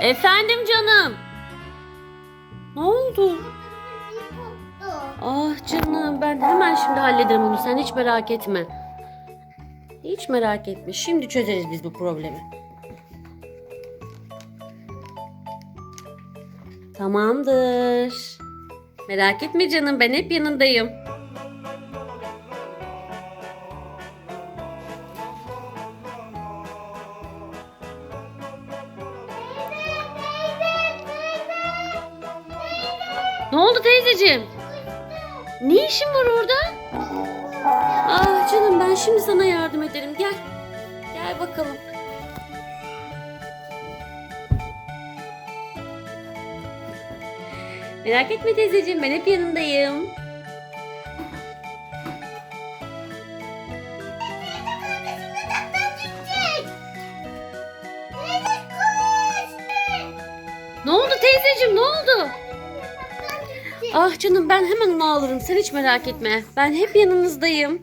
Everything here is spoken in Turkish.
Efendim canım. Ne oldu? Ah canım ben hemen şimdi hallederim onu. Sen hiç merak etme. Hiç merak etme. Şimdi çözeriz biz bu problemi. Tamamdır. Merak etme canım ben hep yanındayım. Ne oldu teyzeciğim? Ne işin var orada? Ah canım ben şimdi sana yardım ederim. Gel. Gel bakalım. Merak etme teyzeciğim ben hep yanındayım. Ne oldu teyzeciğim ne oldu? Ah canım ben hemen onu alırım. Sen hiç merak etme. Ben hep yanınızdayım.